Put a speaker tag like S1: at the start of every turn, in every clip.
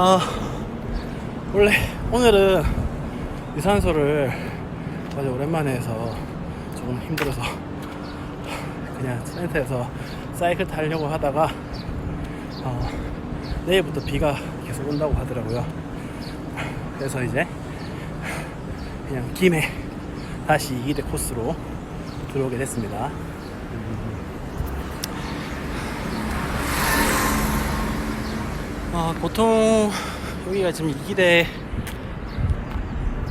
S1: 아 원래 오늘은 유산소를 어제 오랜만에 해서 조금 힘들어서 그냥 센터에서 사이클 타려고 하다가 어, 내일부터 비가 계속 온다고 하더라고요. 그래서 이제 그냥 김에 다시 이기대 코스로 들어오게 됐습니다. 어, 보통 여기가 지금 이기대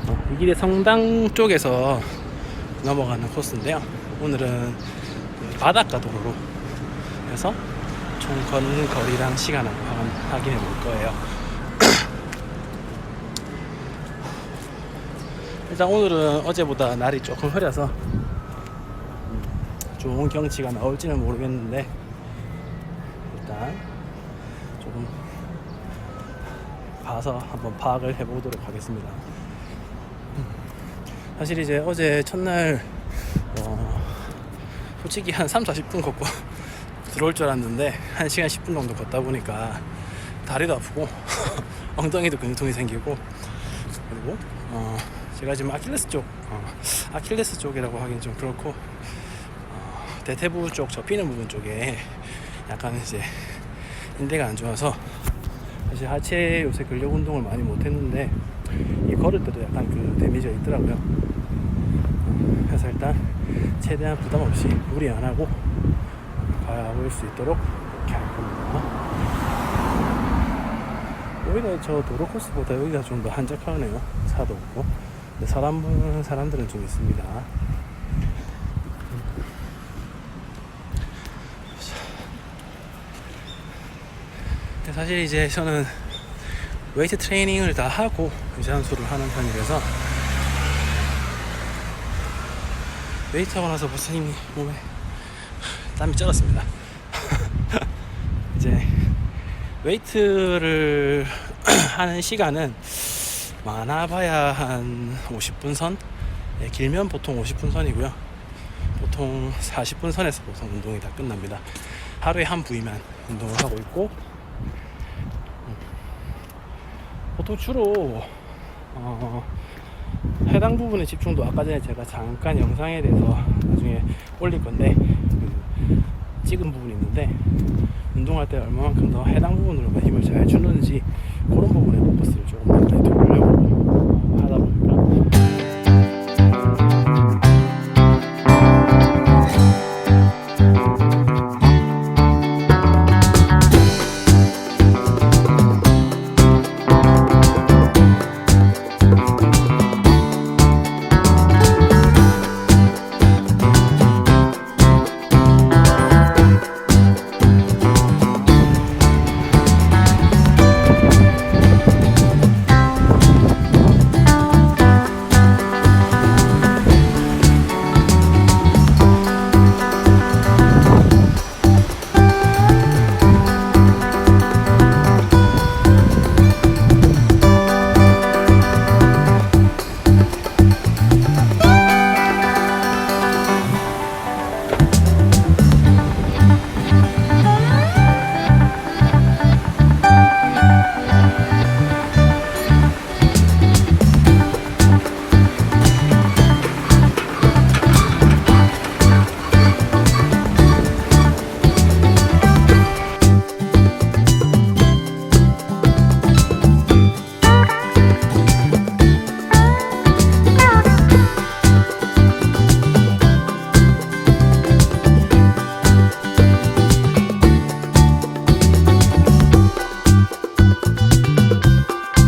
S1: 어, 이기대 성당 쪽에서 넘어가는 코스인데요. 오늘은 그 바닷가 도로로 해서 총 걷는 거리랑 시간을 한번 확인해 볼 거예요. 일단 오늘은 어제보다 날이 조금 흐려서 음, 좋은 경치가 나올지는 모르겠는데 일단 조금 가서 한번 파악을 해보도록 하겠습니다. 음, 사실 이제 어제 첫날 어, 솔직히 한 3, 40분 걷고 들어올 줄 알았는데 1시간 10분 정도 걷다 보니까 다리도 아프고 엉덩이도 근육통이 생기고 그리고 어, 제가 지금 아킬레스 쪽 어, 아킬레스 쪽이라고 하긴 좀 그렇고 어, 대퇴부 쪽 접히는 부분 쪽에 약간 이제 인대가 안 좋아서 사실 하체 요새 근력 운동을 많이 못 했는데 이 걸을 때도 약간 그 데미지가 있더라고요. 어, 그래서 일단 최대한 부담 없이 무리 안 하고 가볼 수 있도록 이렇게 할 겁니다. 오히려 저 도로 코스보다 여기가 좀 더 한적하네요. 차도 없고. 근데 사람 사람들은 좀 있습니다. 근데 사실 이제 저는 웨이트 트레이닝을 다 하고 유산소를 하는 편이라서 웨이트 하고 나서 이미 몸에 땀이 쩔었습니다. 이제 웨이트를 하는 시간은 많아봐야 한 50분 선? 네, 길면 보통 50분 선이고요. 보통 40분 선에서 보통 운동이 다 끝납니다. 하루에 한 부위만 운동을 하고 있고, 음, 보통 주로 어, 해당 부분의 집중도 아까 전에 제가 잠깐 영상에 대해서 나중에 올릴 건데 그 찍은 부분이 있는데 운동할 때 얼마만큼 더 해당 부분으로만 힘을 잘 주는지 그런 부분에 포커스를 조금 더